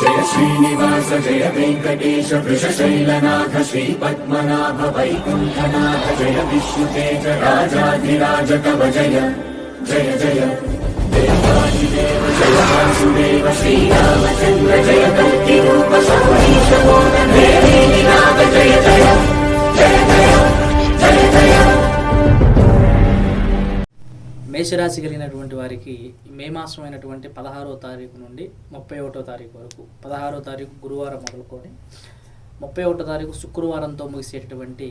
జయ శ్రీనివాస జయ వెంకటేశ వృషశైలనాథ శ్రీ పద్మనాభ వైకుంఠనాథ జయ విష్ణుతేజ రాజాధిరాజ కవ జయ జయ జయ. దేవాదిదేవ జయ వాసుదేవ శ్రీరామచంద్ర జయ కల్కి రూప సౌరీశ నాథ జయ జయ జయ. జయ జయ. మేషరాశి కలిగినటువంటి వారికి మే మాసం అయినటువంటి పదహారో తారీఖు నుండి ముప్పై ఒకటో తారీఖు వరకు పదహారో తారీఖు గురువారం మొదలుకొని ముప్పై ఒకటో తారీఖు శుక్రవారంతో ముగిసేటటువంటి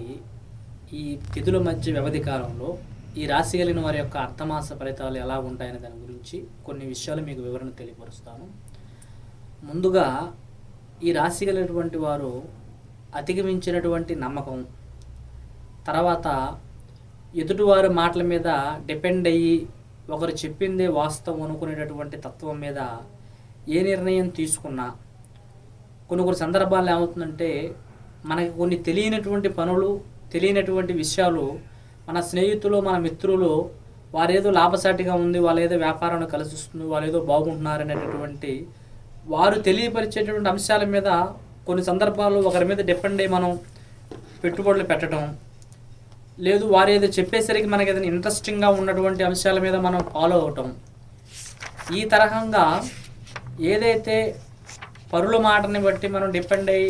ఈ తిథుల మధ్య వ్యవధి కాలంలో ఈ రాశి కలిగిన వారి యొక్క అర్థమాస ఫలితాలు ఎలా ఉంటాయనే దాని గురించి కొన్ని విషయాలు మీకు వివరణ తెలియపరుస్తాను. ముందుగా ఈ రాశి కలిగినటువంటి వారు అధిగమించినటువంటి నమ్మకం తర్వాత ఎదుటివారి మాటల మీద డిపెండ్ అయ్యి ఒకరు చెప్పిందే వాస్తవం అనుకునేటటువంటి తత్వం మీద ఏ నిర్ణయం తీసుకున్నా కొన్ని కొన్ని సందర్భాల్లో ఏమవుతుందంటే మనకి కొన్ని తెలియనటువంటి పనులు తెలియనటువంటి విషయాలు మన స్నేహితులు మన మిత్రులు వారేదో లాభసాటిగా ఉంది వాళ్ళు ఏదో వ్యాపారాన్ని కలిసిస్తుంది వాళ్ళేదో వాళ్ళు ఏదో బాగుంటున్నారు అనేటటువంటి వారు తెలియపరిచేటటువంటి అంశాల మీద కొన్ని సందర్భాల్లో ఒకరి మీద డిపెండ్ అయ్యి మనం పెట్టుబడులు పెట్టడం లేదు వారు ఏదో చెప్పేసరికి మనకి ఏదైనా ఇంట్రెస్టింగ్గా ఉన్నటువంటి అంశాల మీద మనం ఫాలో అవటం. ఈ తరహంగా ఏదైతే పరుల మాటని బట్టి మనం డిపెండ్ అయ్యి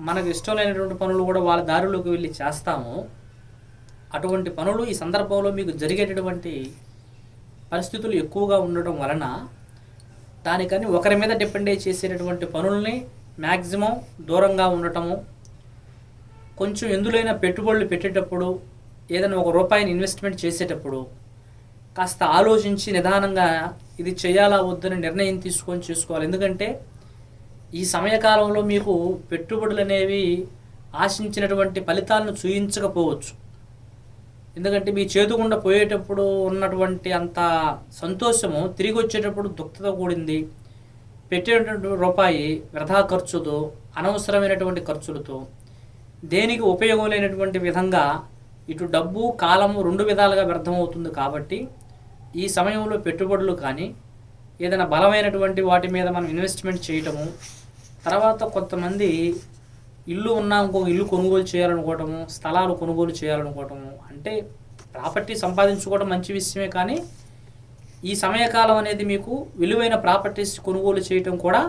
మనకు ఇష్టం లేనటువంటి పనులు కూడా వాళ్ళ దారిలోకి వెళ్ళి చేస్తామో అటువంటి పనులు ఈ సందర్భంలో మీకు జరిగేటటువంటి పరిస్థితులు ఎక్కువగా ఉండటం వలన దానికని ఒకరి మీద డిపెండ్ అయ్యి చేసేటటువంటి పనుల్ని మ్యాక్సిమం దూరంగా ఉండటము కొంచెం ఎందులైనా పెట్టుబడులు పెట్టేటప్పుడు ఏదైనా ఒక రూపాయిని ఇన్వెస్ట్మెంట్ చేసేటప్పుడు కాస్త ఆలోచించి నిదానంగా ఇది చేయాలా వద్దని నిర్ణయం తీసుకొని చేసుకోవాలి. ఎందుకంటే ఈ సమయకాలంలో మీకు పెట్టుబడులు అనేవి ఆశించినటువంటి ఫలితాలను చూయించకపోవచ్చు. ఎందుకంటే మీ చేతుకుండా పోయేటప్పుడు ఉన్నటువంటి అంత సంతోషము తిరిగి వచ్చేటప్పుడు దుఃఖతో కూడింది. పెట్టేటటువంటి రూపాయి వృధా ఖర్చుతో అనవసరమైనటువంటి ఖర్చులతో దేనికి ఉపయోగం లేనటువంటి విధంగా ఇటు డబ్బు కాలము రెండు విధాలుగా వ్యర్థమవుతుంది కాబట్టి ఈ సమయంలో పెట్టుబడులు కానీ ఏదైనా బలమైనటువంటి వాటి మీద మనం ఇన్వెస్ట్మెంట్ చేయటము తర్వాత కొంతమంది ఇల్లు ఉన్నా ఇంకొక ఇల్లు కొనుగోలు చేయాలనుకోవటము స్థలాలు కొనుగోలు చేయాలనుకోవటము అంటే ప్రాపర్టీ సంపాదించుకోవడం మంచి విషయమే కానీ ఈ సమయకాలం అనేది మీకు విలువైన ప్రాపర్టీస్ కొనుగోలు చేయటం కూడా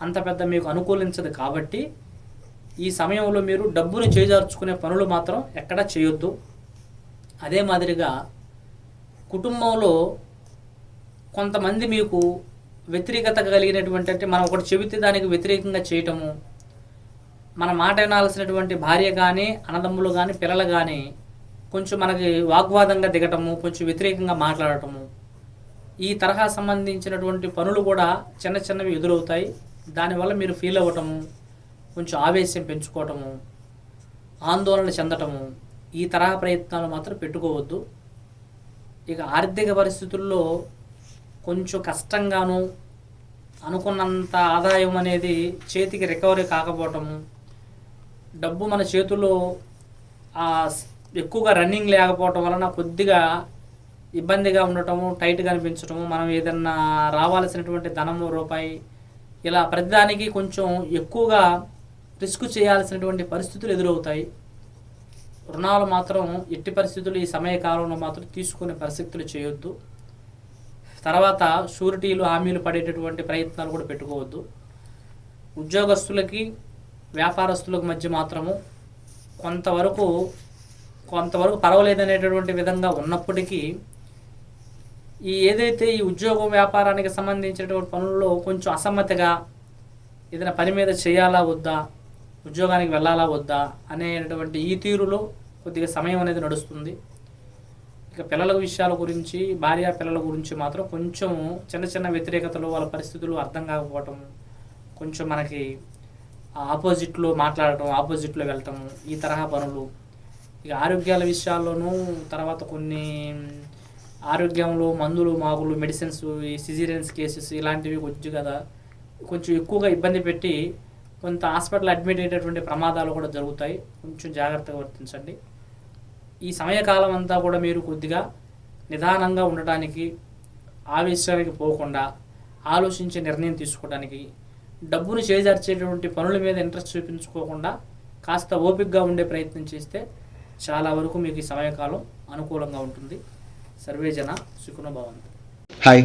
అంత పెద్ద మీకు అనుకూలించదు కాబట్టి ఈ సమయంలో మీరు డబ్బును చేజార్చుకునే పనులు మాత్రం ఎక్కడా చేయొద్దు. అదే మాదిరిగా కుటుంబంలో కొంతమంది మీకు వ్యతిరేకత కలిగినటువంటి అంటే మనం ఒకటి చెబితే దానికి వ్యతిరేకంగా చేయటము మన మాట వినాల్సినటువంటి భార్య కానీ అన్నదమ్ములు కానీ పిల్లలు కానీ కొంచెం మనకి వాగ్వాదంగా దిగటము కొంచెం వ్యతిరేకంగా మాట్లాడటము ఈ తరహా సంబంధించినటువంటి పనులు కూడా చిన్న చిన్నవి ఎదురవుతాయి. దానివల్ల మీరు ఫీల్ అవ్వటము కొంచెం ఆవేశం పెంచుకోవటము ఆందోళన చెందటము ఈ తరహా ప్రయత్నాలు మాత్రం పెట్టుకోవద్దు. ఇక ఆర్థిక పరిస్థితుల్లో కొంచెం కష్టంగాను అనుకున్నంత ఆదాయం అనేది చేతికి రికవరీ కాకపోవటము డబ్బు మన చేతుల్లో ఎక్కువగా రన్నింగ్ లేకపోవటం వలన కొద్దిగా ఇబ్బందిగా ఉండటము టైట్గా అనిపించటము మనం ఏదన్నా రావాల్సినటువంటి ధనము రూపాయి ఇలా ప్రతిదానికి కొంచెం ఎక్కువగా రిస్క్ చేయాల్సినటువంటి పరిస్థితులు ఎదురవుతాయి. రుణాలు మాత్రం ఎట్టి పరిస్థితులు ఈ సమయ కాలంలో మాత్రం తీసుకునే పరిస్థితులు చేయొద్దు. తర్వాత షూరిటీలు హామీలు పడేటటువంటి ప్రయత్నాలు కూడా పెట్టుకోవద్దు. ఉద్యోగస్తులకి వ్యాపారస్తులకు మధ్య మాత్రము కొంతవరకు కొంతవరకు పర్వాలేదనేటటువంటి విధంగా ఉన్నప్పటికీ ఈ ఏదైతే ఈ ఉద్యోగం వ్యాపారానికి సంబంధించినటువంటి పనుల్లో కొంచెం అసమ్మతిగా ఏదైనా పని మీద చేయాలా వద్దా ఉద్యోగానికి వెళ్ళాలా వద్దా అనేటటువంటి ఈ తీరులో కొద్దిగా సమయం అనేది నడుస్తుంది. ఇక పిల్లల విషయాల గురించి భార్య పిల్లల గురించి మాత్రం కొంచెం చిన్న చిన్న వ్యతిరేకతలు వాళ్ళ పరిస్థితులు అర్థం కాకపోవటం కొంచెం మనకి ఆపోజిట్లో మాట్లాడటం ఆపోజిట్లో వెళ్ళటం ఈ తరహా పనులు. ఇక ఆరోగ్యాల విషయాల్లోనూ తర్వాత కొన్ని ఆరోగ్యంలో మందులు మాగులు మెడిసిన్స్ ఈ సిజీరియన్స్ కేసెస్ ఇలాంటివి కొంచెం కదా కొంచెం ఎక్కువగా ఇబ్బంది పెట్టి కొంత హాస్పిటల్ అడ్మిట్ అయ్యేటటువంటి ప్రమాదాలు కూడా జరుగుతాయి. కొంచెం జాగ్రత్తగా వర్తించండి. ఈ సమయకాలం అంతా కూడా మీరు కొద్దిగా నిదానంగా ఉండటానికి ఆవేశానికి పోకుండా ఆలోచించే నిర్ణయం తీసుకోవడానికి డబ్బును చేజార్చేటటువంటి పనుల మీద ఇంట్రెస్ట్ చూపించుకోకుండా కాస్త ఓపికగా ఉండే ప్రయత్నం చేస్తే చాలా వరకు మీకు ఈ సమయకాలం అనుకూలంగా ఉంటుంది. సర్వేజన సుఖనుభవంతు హాయ్